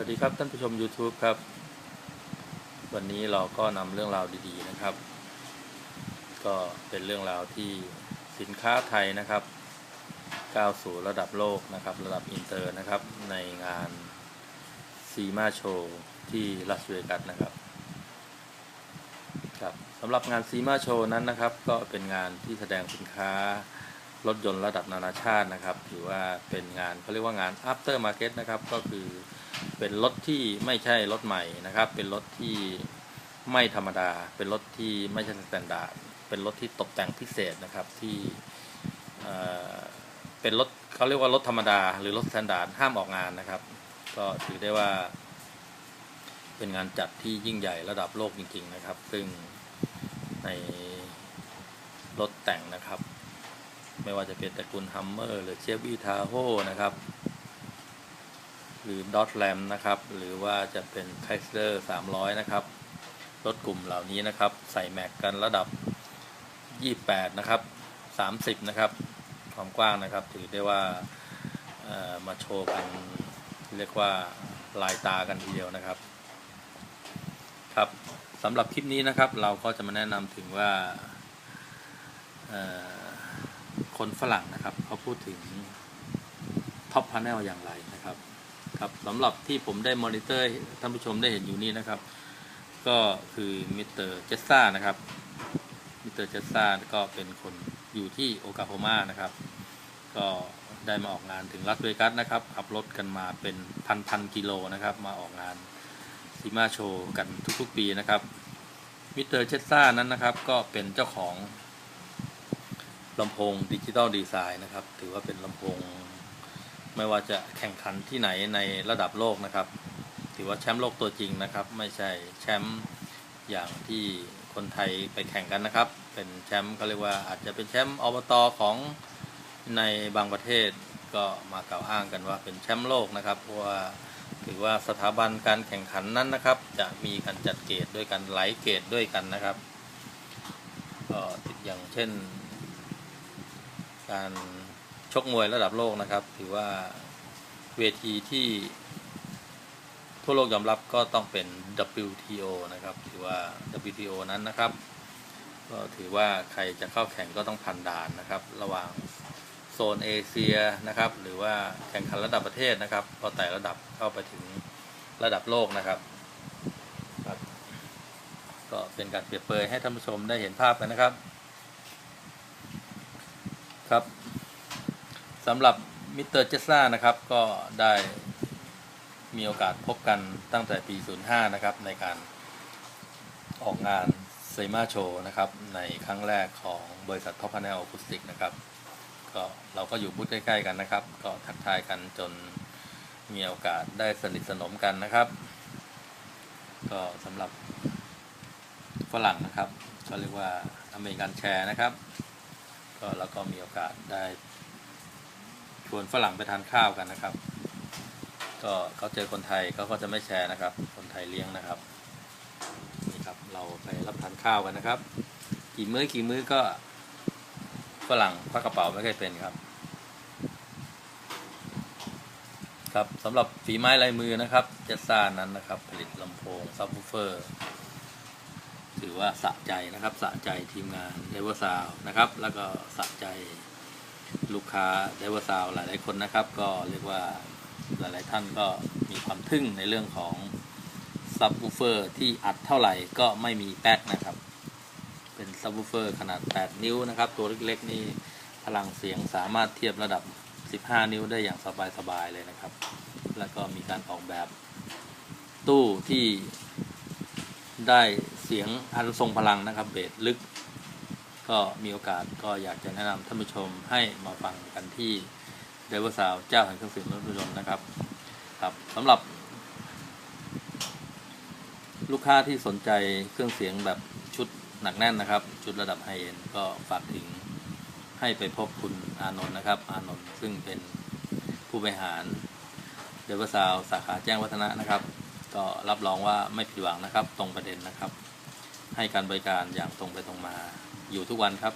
วัสดีครับท่านผู้ชม YouTube ครับ วันนี้เราก็นำเรื่องราวดีๆนะครับ ก็เป็นเรื่องราวที่สินค้าไทยนะครับก้าวสู่ระดับโลกนะครับ ระดับอินเตอร์นะครับ ในงานซีมาโชว์ที่ลาสเวกัสนะครับครับสำหรับงานซีมาโชว์นั้นนะครับ ก็เป็นงานที่แสดงสินค้า รถยนต์ระดับนานาชาตินะครับถือว่าเป็นงานเขาเรียกว่างาน after market นะครับ ก็คือเป็นรถที่ไม่ใช่รถใหม่นะครับ เป็นรถที่ไม่ธรรมดา เป็นรถที่ไม่ใช่สแตนดาร์ด เป็นรถที่ตกแต่งพิเศษนะครับที่เอ่อเป็นรถเขาเรียกว่ารถธรรมดา หรือรถสแตนดาร์ดห้ามออกงานนะครับ ก็ถือได้ว่า เป็นงานจัดที่ยิ่งใหญ่ระดับโลกจริง ๆ นะครับ ซึ่งในรถแต่งนะครับ ไม่ว่าจะเป็นตระกูลฮัมเมอร์หรือเชฟวีทาโฮนะครับ หรือดอทแ a มนะครับ หรือว่าจะเป็นไคสเลอร์300 นะครับ รถกลุ่มเหล่านี้นะครับ ใส่แม็กกันระดับ 28 นะครับ 30 นะครับ ความกว้างนะครับ ถือได้ว่ามาโชว์กันเรียกว่าลายตากันทีเดียวนะครับ ครับสำหรับคลิปนี้นะครับ เราก็จะมาแนะนำถึงว่า คนฝรั่งนะครับเขาพูดถึงท็อปพา n นลอย่างไรนะครับครับสำหรับที่ผมได้มอนิเตอร์ท่านผู้ชมได้เห็นอยู่นี่นะครับ ก็คือมิสเตอร์เจสซ่านะครับมิสเตอร์เจสซ่าก็เป็นคนอยู่ที่โอกาโฮมานะครับ ก็ได้มาออกงานถึงรัสเวกัสนะครับขับรถกันมาเป็นพันพันกิโลนะครับ มาออกงานซีมาโชว์กันทุกๆปีนะครับมิสเตอร์เจสซ่านั้นนะครับ ก็เป็นเจ้าของ ลำโพงดิจิตอลดีไซน์นะครับ ถือว่าเป็นลำโพง ไม่ว่าจะแข่งขันที่ไหนในระดับโลกนะครับ ถือว่าแชมป์โลกตัวจริงนะครับ ไม่ใช่แชมป์อย่างที่คนไทยไปแข่งกันนะครับ เป็นแชมป์เขาเรียกว่าอาจจะเป็นแชมป์อบตของในบางประเทศก็มากล่าวอ้างกันว่าเป็นแชมป์โลกนะครับเพราะว่าถือว่าสถาบันการแข่งขันนั้นนะครับ จะมีการจัดเกรดด้วยกันหลายเกรดด้วยกันนะครับก็อย่างเช่น การชกมวยระดับโลกนะครับ ถือว่าเวทีที่ทั่วโลกยอมรับก็ต้องเป็น WTO นะครับ ถือว่า WTO นั้นนะครับ ก็ถือว่าใครจะเข้าแข่งก็ต้องผ่านด่านนะครับ ระหว่างโซนเอเชียนะครับ หรือว่าแข่งขันระดับประเทศนะครับพอแต่ระดับเข้าไปถึงระดับโลกนะครับครับ ก็เป็นการเปรียบเปรยให้ท่านผู้ชมได้เห็นภาพกันนะครับ ครับสำหรับมิสเตอร์เจสซ่านะครับก็ได้มีโอกาสพบกันตั้งแต่ปี 05 นะครับ ในการออกงานเซมาโชนะครับ ในครั้งแรกของบริษัทท็อปพา n นลอคูสติกนะครับ ก็เราก็อยู่บูธใกล้ ๆ กันนะครับ ก็ทักทายกันจนมีโอกาสได้สนิทสนมกันนะครับ ก็สำหรับฝรั่งนะครับก็เรียกว่าอเมริกันแชร์นะครับ ก็แล้วก็มีโอกาสได้ชวนฝรั่งไปทานข้าวกันนะครับ ก็เขาเจอคนไทยเขาก็จะไม่แชร์นะครับ คนไทยเลี้ยงนะครับนี่ครับเราไปรับทานข้าวกันนะครับ กี่มื้อกี่มื้อก็ฝรั่งพักกระเป๋าไม่เคยเป็นครับ ครับสำหรับฝีไม้ลายมือนะครับเจสซ่านั้นนะครับ ผลิตลำโพงซับวูเฟอร์ ถือว่าสะใจนะครับสะใจทีมงานเดเวอร์ซาวนะครับ แล้วก็สะใจลูกค้าเดเวอร์ซาวหลายๆคนนะครับ ก็เรียกว่าหลายๆท่านก็มีความทึ่งในเรื่องของซับวูเฟอร์ที่อัดเท่าไหร่ก็ไม่มีแป๊กนะครับ เป็นซับวูเฟอร์ขนาด 8 นิ้วนะครับ ตัวเล็กๆนี่พลังเสียงสามารถเทียบระดับ 15 นิ้วได้อย่างสบายๆเลยนะครับ แล้วก็มีการออกแบบตู้ที่ ได้เสียงอันทรงพลังนะครับเบสลึก ก็มีโอกาสก็อยากจะแนะนำท่านผู้ชมให้มาฟังกันที่เดว e สาวเจ้าแห่งเครื่องเสียงรถยนต์นะครับครับสำหรับ ลูกค้าที่สนใจเครื่องเสียงแบบชุดหนักแน่นนะครับ ชุดระดับไฮเอ็นก็ฝากถึงให้ไปพบคุณอานนท์นะครับ อานนท์ซึ่งเป็นผู้บริหารเดว e สาวสาขาแจ้งวัฒนะนะครับ ก็รับรองว่าไม่ผิดหวังนะครับ ตรงประเด็นนะครับ ให้การบริการอย่างตรงไปตรงมาอยู่ทุกวันครับ